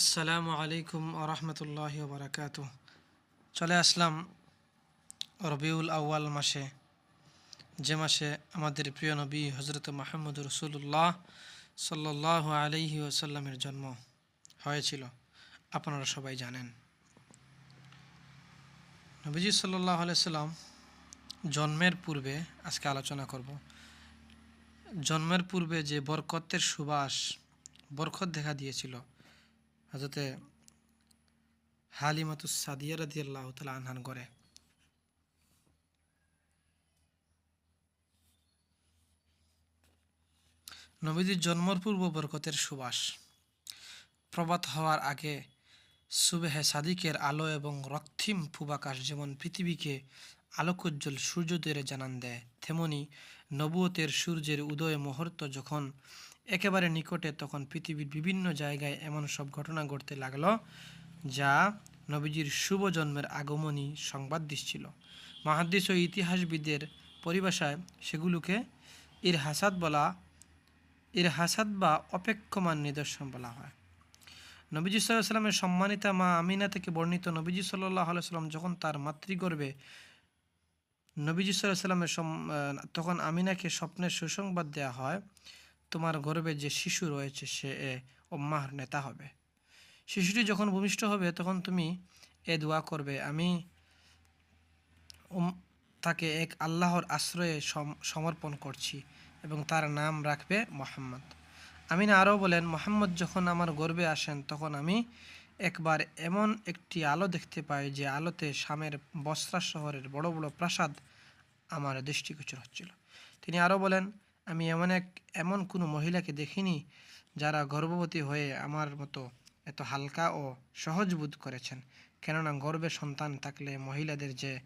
আসসালামু আলাইকুম আরহামতুল্লাহ বারাকাতু চলে আসলাম রবিউল আউয়াল মাসে। যে মাসে আমাদের প্রিয় নবী হজরত মাহমুদ রসুল্লাহ সাল্লাহ আলহি ওসাল্লামের জন্ম হয়েছিল। আপনারা সবাই জানেন। নবীজি সাল্লাহ আলাইসাল্লাম জন্মের পূর্বে, আজকে আলোচনা করব। জন্মের পূর্বে যে বরকতের সুবাস, বরকত দেখা দিয়েছিল হজরতে হালিমাতুস সাদিয়া আল্লাহ তালা আনহান করে নবীজির জন্মর পূর্ব বরকতের সুবাস। প্রভাত হওয়ার আগে সুবেহে সাদিকের আলো এবং রক্তিম পূবাকাশ যেমন পৃথিবীকে আলোকোজ্জ্বল সূর্যোদয়ের জানান দেয়, তেমনি নবুয়তের সূর্যের উদয় মুহূর্ত যখন একেবারে নিকটে তখন পৃথিবীর বিভিন্ন জায়গায় এমন সব ঘটনা ঘটতে লাগল, যা নবীজির শুভ জন্মের আগমনী সংবাদ দিচ্ছিল। মহাদ্দিস ও ইতিহাসবিদের পরিভাষায় সেগুলোকে ইর হাসাদ বলা ইর হাসাদ বা অপেক্ষমান নিদর্শন বলা হয়। নবীজি সাল্লামের সম্মানিতা মা আমিনা থেকে বর্ণিত নবীজি সাল্লাহ সাল্লাম যখন তার মাতৃগর্ভে নবীজি সাল্লাহ সাল্লামের তখন আমিনাকে স্বপ্নের সুসংবাদ দেওয়া হয় তোমার গর্বে যে শিশু রয়েছে সে এ ওম্মাহর নেতা হবে। শিশুটি যখন ভূমিষ্ঠ হবে, তখন তুমি এ দোয়া করবে, আমি তাকে এক আল্লাহর আশ্রয়ে সমর্পণ করছি এবং তার নাম রাখবে মোহাম্মদ। আমিন আরও বলেন, মোহাম্মদ যখন আমার গর্বে আসেন, তখন আমি একবার এমন একটি আলো দেখতে পাই যে আলোতে শামের বস্ত্রা শহরের বড় বড় প্রাসাদ আমার দৃষ্টিগোচর হচ্ছিল। তিনি আরও বলেন আমি এমন এক, এমন কোনো মহিলাকে দেখিনি যারা গর্ভবতী হয়ে আমার মতো এত হালকা ও সহজ বোধ করেছেন। কেননা গর্ভে সন্তান থাকলে মহিলাদের যে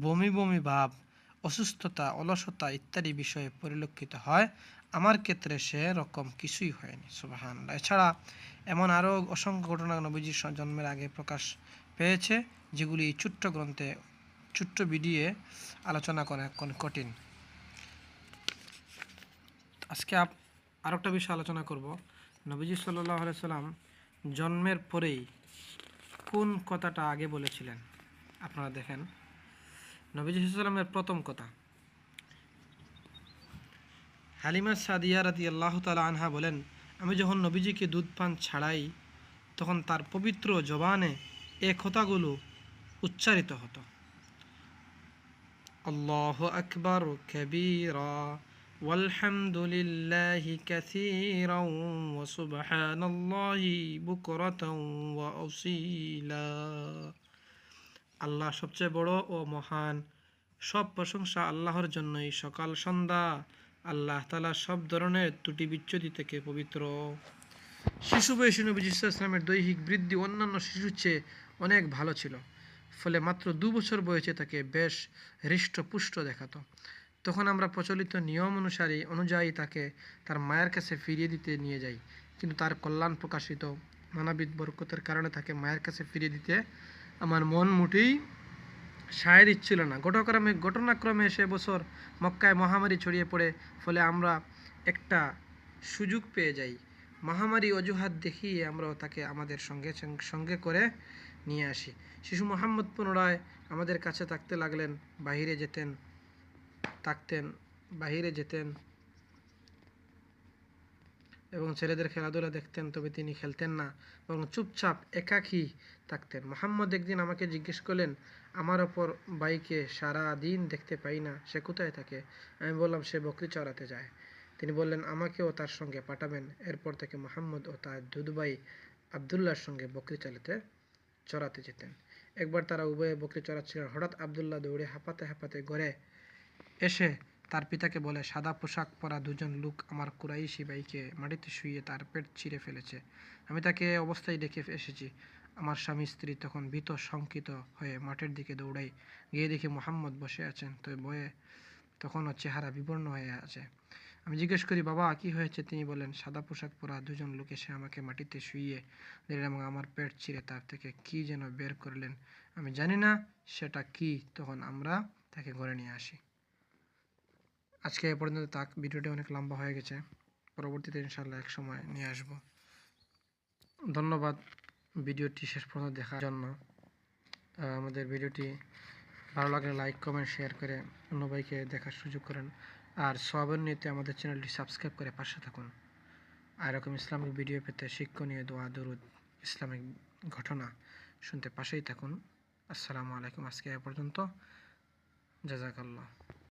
বমি বমি ভাব, অসুস্থতা, অলসতা ইত্যাদি বিষয়ে পরিলক্ষিত হয়, আমার ক্ষেত্রে সে রকম কিছুই হয়নি। সুবাহান এছাড়া এমন আরও অসংখ্য ঘটনা নবীজির জন্মের আগে প্রকাশ পেয়েছে, যেগুলি ছোট্ট গ্রন্থে, ছোট্ট ভিডিও আলোচনা করা কঠিন। আজকে আপ আরেকটা বিষয় আলোচনা করব। নবীজি সাল্লাহ সাল্লাম জন্মের পরেই কোন কথাটা আগে বলেছিলেন? আপনারা দেখেন। নবীজি সাল্লামের প্রথম কথা, হালিমা সাদিয়া রাতি আল্লাহ তালা আনহা বলেন, আমি যখন নবীজিকে দুধ পান ছাড়াই, তখন তার পবিত্র জবানে এ কথাগুলো উচ্চারিত হতো। আল্লাহ আকবর কবিরা والحمد لله كثيرا وسبحان الله بكرة وأصيلا আল্লাহ সবচেয়ে বড় ও মহান সব প্রশংসা আল্লাহর জন্যই সকাল সন্ধ্যা আল্লাহ তালা সব ধরনের ত্রুটি বিচ্ছুতি থেকে পবিত্র শিশু বয়সী নবী ইসলামের দৈহিক বৃদ্ধি অন্যান্য শিশুর চেয়ে অনেক ভালো ছিল ফলে মাত্র দু বছর বয়সে তাকে বেশ হৃষ্টপুষ্ট দেখাতো তখন আমরা প্রচলিত নিয়ম অনুসারে, অনুযায়ী তাকে তার মায়ের কাছে ফিরিয়ে দিতে নিয়ে যাই। কিন্তু তার কল্যাণ প্রকাশিত নানাবিদ বরকতের কারণে তাকে মায়ের কাছে ফিরিয়ে দিতে আমার মন মুঠেই সায় দিচ্ছিল না। ঘটক্রমে ঘটনাক্রমে সে বছর মক্কায় মহামারী ছড়িয়ে পড়ে, ফলে আমরা একটা সুযোগ পেয়ে যাই। মহামারী অজুহাত দেখিয়ে আমরাও তাকে আমাদের সঙ্গে সঙ্গে করে নিয়ে আসি। শিশু মোহাম্মদ পুনরায় আমাদের কাছে থাকতে লাগলেন, বাহিরে যেতেন থাকতেন, বাহিরে যেতেন এবং ছেলেদের খেলাধুলা দেখতেন, তবে তিনি খেলতেন না। এবং চুপচাপ, একাকী থাকতেন। মোহাম্মদ একদিন আমাকে জিজ্ঞেস করলেন, আমার ওপর বাইকে সারা দিন দেখতে পাই না, সে কোথায় থাকে? আমি বললাম, সে বকরি চড়াতে যায়। তিনি বললেন, আমাকেও তার সঙ্গে পাঠাবেন। এরপর থেকে মোহাম্মদ ও তার দুদুবাই আবদুল্লাহর সঙ্গে বকরি চালাতে, চড়াতে যেতেন। একবার তারা উভয়ে বকরি চড়াচ্ছিলেন। হঠাৎ আবদুল্লাহ দৌড়ে হাঁপাতে হাঁপাতে ঘরে এসে তার পিতাকে বলে, সাদা পোশাক পরা দুজন লোক আমার কুরাইশি ভাইকে মাটিতে শুয়ে তার পেট ছিঁড়ে ফেলেছে। আমি তাকে অবস্থায় দেখে এসেছি। আমার স্বামী স্ত্রী তখন ভীত শঙ্কিত হয়ে মাঠের দিকে দৌড়াই গিয়ে দেখি মোহাম্মদ বসে আছেন। তো বয়ে তখনও চেহারা বিবর্ণ হয়ে আছে। আমি জিজ্ঞেস করি, বাবা, কি হয়েছে? তিনি বলেন, সাদা পোশাক পরা দুজন লোক এসে আমাকে মাটিতে শুইয়ে দিলেন এবং আমার পেট ছিঁড়ে তার থেকে কি যেন বের করলেন। আমি জানি না সেটা কি। তখন আমরা তাকে ঘরে নিয়ে আসি। আজকে এ পর্যন্ত তাক ভিডিওটি অনেক লম্বা হয়ে গেছে। পরবর্তীতে ইনশাল্লাহ এক সময় নিয়ে আসব। ধন্যবাদ ভিডিওটি শেষ পর্যন্ত দেখার জন্য। আমাদের ভিডিওটি ভালো লাগলে লাইক, কমেন্ট, শেয়ার করে অন্য ভাইকে দেখার সুযোগ করেন। আর সবার আমাদের চ্যানেলটি সাবস্ক্রাইব করে পাশে থাকুন। আর এরকম ইসলামিক ভিডিও পেতে শিক্ষণীয় দোয়া, দরুদ, ইসলামিক ঘটনা শুনতে পাশেই থাকুন। আসসালামু আলাইকুম আজকে এ পর্যন্ত। জাজাকাল্লাহ।